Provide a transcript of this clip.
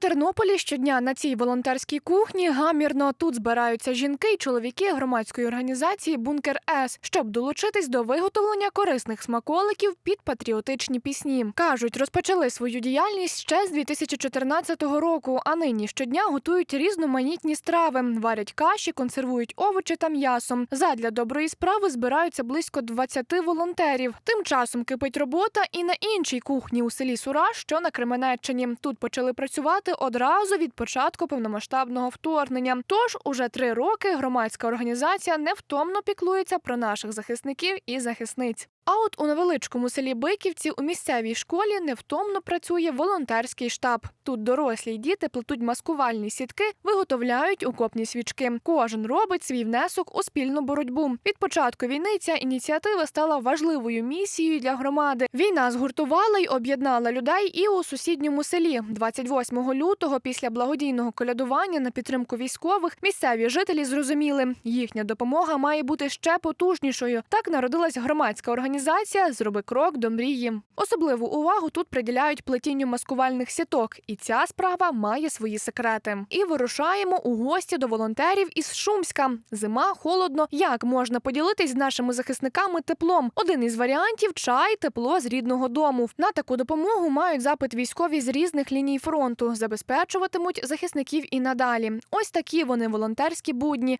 Тернополі щодня на цій волонтерській кухні гамірно тут збираються жінки й чоловіки громадської організації Бункер С, щоб долучитись до виготовлення корисних смаколиків під патріотичні пісні. кажуть, розпочали свою діяльність ще з 2014 року. А нині щодня готують різноманітні страви, варять каші, консервують овочі та м'ясо. Задля доброї справи збираються близько 20 волонтерів. Тим часом кипить робота і на іншій кухні у селі Сура, що на Кременеччині. Тут почали працювати одразу від початку повномасштабного вторгнення. Тож уже три роки громадська організація невтомно піклується про наших захисників і захисниць. А от у невеличкому селі Биківці у місцевій школі невтомно працює волонтерський штаб. Тут дорослі й діти плетуть маскувальні сітки, виготовляють окопні свічки. Кожен робить свій внесок у спільну боротьбу. Від початку війни ця ініціатива стала важливою місією для громади. Війна згуртувала й об'єднала людей і у сусідньому селі. 28 лютого, після благодійного колядування на підтримку військових, місцеві жителі зрозуміли, їхня допомога має бути ще потужнішою. Так народилась громадська організація Зроби крок до мрії. Особливу увагу тут приділяють плетінню маскувальних сіток, і ця справа має свої секрети. І вирушаємо у гості до волонтерів із Шумська. Зима, холодно. Як можна поділитись з нашими захисниками теплом? Один із варіантів чай, тепло з рідного дому. На таку допомогу мають запит військові з різних ліній фронту, забезпечуватимуть захисників і надалі. Ось такі вони волонтерські будні.